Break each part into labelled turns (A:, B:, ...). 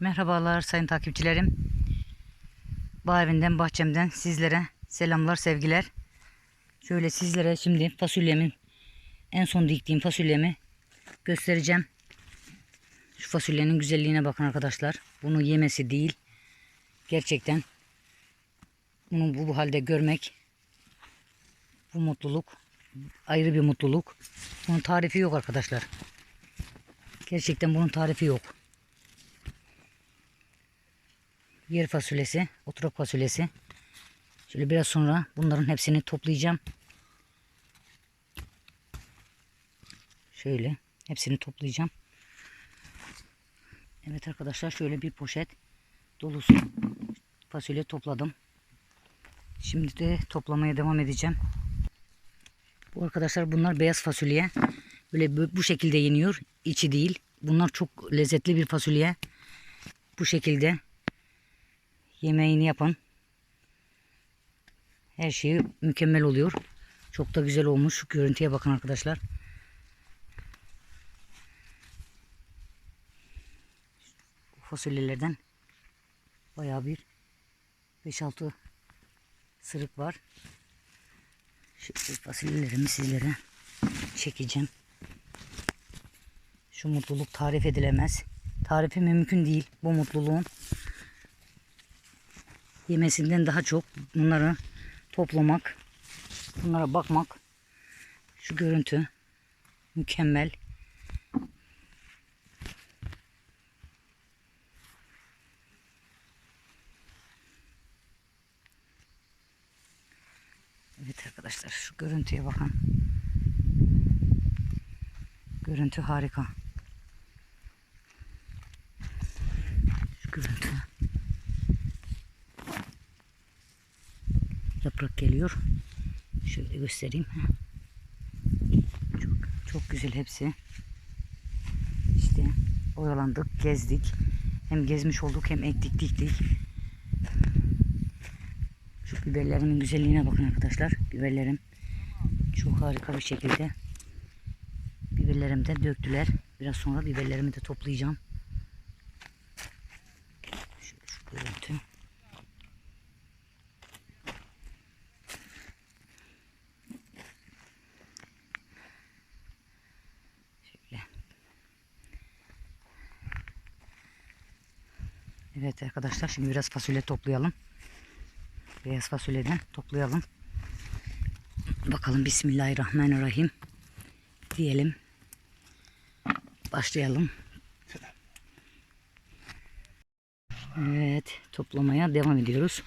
A: Merhabalar sayın takipçilerim. Bağ evinden bahçemden sizlere selamlar sevgiler. Şöyle sizlere şimdi fasulyemin en son diktiğim fasulyemi göstereceğim. Şu fasulyenin güzelliğine bakın arkadaşlar. Bunu yemesi değil. Gerçekten bunu bu, bu halde görmek bu mutluluk ayrı bir mutluluk. Bunun tarifi yok arkadaşlar. Gerçekten bunun tarifi yok. Yer fasulyesi, oturak fasulyesi. Şöyle biraz sonra bunların hepsini toplayacağım. Şöyle hepsini toplayacağım. Evet arkadaşlar şöyle bir poşet dolusu fasulye topladım. Şimdi de toplamaya devam edeceğim. Bu arkadaşlar bunlar beyaz fasulye. Böyle bu şekilde yeniyor. İçi değil. Bunlar çok lezzetli bir fasulye. Bu şekilde yemeğini yapın. Her şeyi mükemmel oluyor. Çok da güzel olmuş. Şu görüntüye bakın arkadaşlar. Fasulyelerden bayağı bir 5-6 sırık var. Şu fasulyelerimi sizlere çekeceğim. Şu mutluluk tarif edilemez. Tarifi mümkün değil bu mutluluğun yemesinden daha çok bunları toplamak, bunlara bakmak, şu görüntü mükemmel. Evet arkadaşlar şu görüntüye bakın. Görüntü harika. Şu görüntü. Yaprak geliyor. Şöyle göstereyim. Çok, çok güzel hepsi. İşte oyalandık, gezdik. Hem gezmiş olduk hem ektik diktik. Şu biberlerimin güzelliğine bakın arkadaşlar. Biberlerim çok harika bir şekilde biberlerimi de döktüler. Biraz sonra biberlerimi de toplayacağım. Şöyle şu görüntü. Evet arkadaşlar şimdi biraz fasulye toplayalım. Beyaz fasulyeden toplayalım. Bakalım Bismillahirrahmanirrahim diyelim. Başlayalım. Evet toplamaya devam ediyoruz.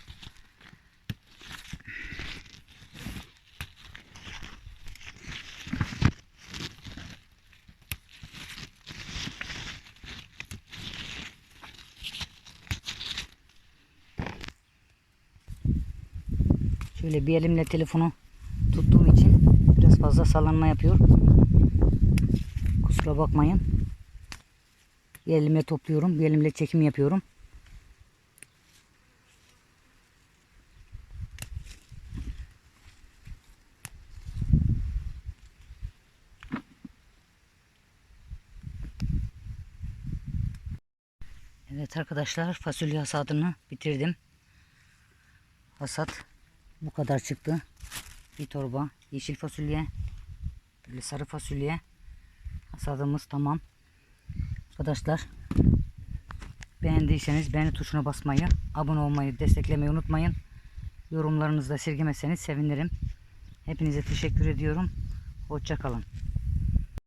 A: Şöyle bir elimle telefonu tuttuğum için biraz fazla sallanma yapıyor. Kusura bakmayın. Bir elimle topluyorum, bir elimle çekim yapıyorum. Evet arkadaşlar fasulye hasadını bitirdim. Hasat bu kadar çıktı. Bir torba yeşil fasulye. Böyle sarı fasulye. Hasadımız tamam. Arkadaşlar beğendiyseniz beğeni tuşuna basmayı, abone olmayı, desteklemeyi unutmayın. Yorumlarınızı da esirgemezseniz sevinirim. Hepinize teşekkür ediyorum. Hoşçakalın.